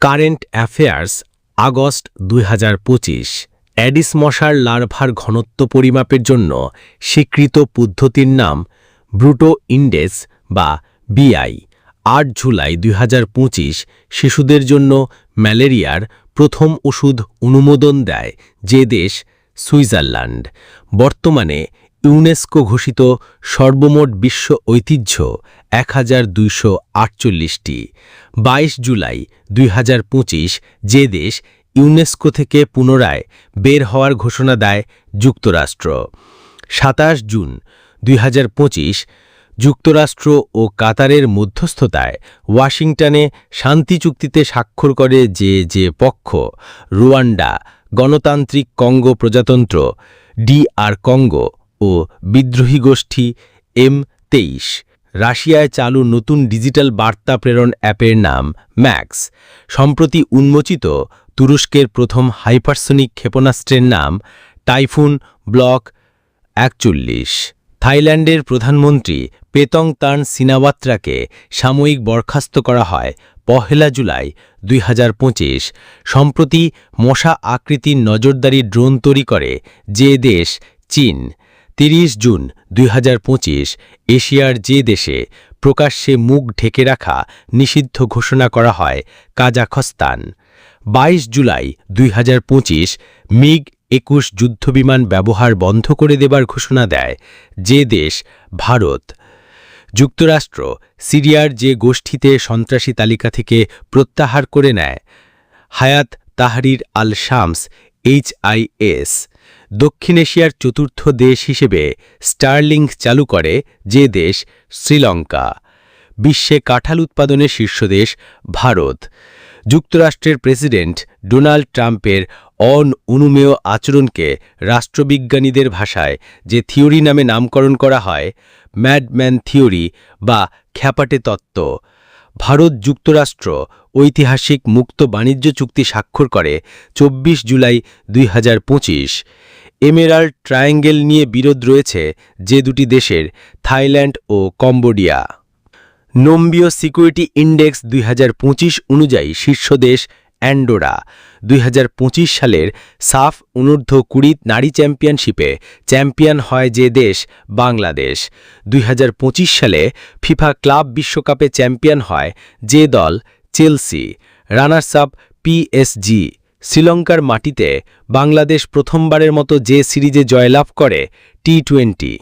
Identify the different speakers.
Speaker 1: Current affairs, August দুই হাজার পঁচিশ। অ্যাডিস মশার লার্ভার ঘনত্ব পরিমাপের জন্য স্বীকৃত পদ্ধতির নাম ব্রুটো ইন্ডেস বা বিআই। আট জুলাই দুই হাজার পঁচিশ, শিশুদের জন্য ম্যালেরিয়ার প্রথম ওষুধ অনুমোদন দেয় যে দেশ সুইজারল্যান্ড। বর্তমানে ইউনেস্কো ঘোষিত সর্বমোট বিশ্ব ঐতিহ্য এক হাজার দুইশো আটচল্লিশটি। বাইশ জুলাই দুই হাজার পঁচিশ যে দেশ ইউনেস্কো থেকে পুনরায় বের হওয়ার ঘোষণা দেয় যুক্তরাষ্ট্র। সাতাশ জুন দুই হাজার পঁচিশ যুক্তরাষ্ট্র ও কাতারের মধ্যস্থতায় ওয়াশিংটনে শান্তি চুক্তিতে স্বাক্ষর করে যে যে পক্ষ, রুয়ান্ডা, গণতান্ত্রিক কঙ্গো প্রজাতন্ত্র ডিআর কঙ্গো ও বিদ্রোহী গোষ্ঠী এম তেইশ। রাশিয়ায় চালু নতুন ডিজিটাল বার্তা প্রেরণ অ্যাপের নাম ম্যাক্স। সম্প্রতি উন্মোচিত তুরস্কের প্রথম হাইপারসোনিক ক্ষেপণাস্ত্রের নাম টাইফুন ব্লক একচল্লিশ। থাইল্যান্ডের প্রধানমন্ত্রী পেতং তান সিনাওয়াত্রাকে সাময়িক বরখাস্ত করা হয় পহেলা জুলাই দুই হাজার পঁচিশ। সম্প্রতি মশা আকৃতির নজরদারি ড্রোন তৈরি করে যে দেশ চীন। তিরিশ জুন দুই হাজার পঁচিশ এশিয়ার যে দেশে প্রকাশ্যে মুখ ঢেকে রাখা নিষিদ্ধ ঘোষণা করা হয় কাজাখস্তান। বাইশ জুলাই দুই হাজার পঁচিশ মিগ একুশ যুদ্ধবিমান ব্যবহার বন্ধ করে দেবার ঘোষণা দেয় যে দেশ, ভারত। যুক্তরাষ্ট্র সিরিয়ার যে গোষ্ঠীতে সন্ত্রাসী তালিকা থেকে প্রত্যাহার করে নেয়, হায়াত তাহরির আল শামস এইচআইএস দক্ষিণ এশিয়ার চতুর্থ দেশ হিসেবে স্টার্লিং চালু করে যে দেশ শ্রীলঙ্কা। বিশ্বে কাঁঠাল উৎপাদনে শীর্ষ দেশ ভারত। যুক্তরাষ্ট্রের প্রেসিডেন্ট ডোনাল্ড ট্রাম্পের অন অনুমেয় আচরণকে রাষ্ট্রবিজ্ঞানীদের ভাষায় যে থিওরি নামে নামকরণ করা হয়, ম্যাডম্যান থিওরি বা খ্যাপাটে তত্ত্ব, ভারত যুক্তরাষ্ট্র ঐতিহাসিক মুক্ত বাণিজ্য চুক্তি স্বাক্ষর করে ২৪ জুলাই দুই হাজার পঁচিশ। এমেরাল্ড ট্রায়াঙ্গেল নিয়ে বিরোধ রয়েছে যে দুটি দেশের, থাইল্যান্ড ও কম্বোডিয়া। নম্বীয় সিকিউরিটি ইন্ডেক্স দুই হাজার পঁচিশ অনুযায়ী শীর্ষ দেশ অ্যান্ডোরা। দুই হাজার পঁচিশ সালের সাফ অনূর্ধ্ব কুড়ি নারী চ্যাম্পিয়নশিপে চ্যাম্পিয়ন হয় যে দেশ বাংলাদেশ। দুই হাজার পঁচিশ সালে ফিফা ক্লাব বিশ্বকাপে চ্যাম্পিয়ন হয় যে দল চেলসি। রানার্স আপ পিএসজি শ্রীলঙ্কার মাটিতে বাংলাদেশ প্রথমবারের মতো যে সিরিজে জয়লাভ করে টি টোয়েন্টি।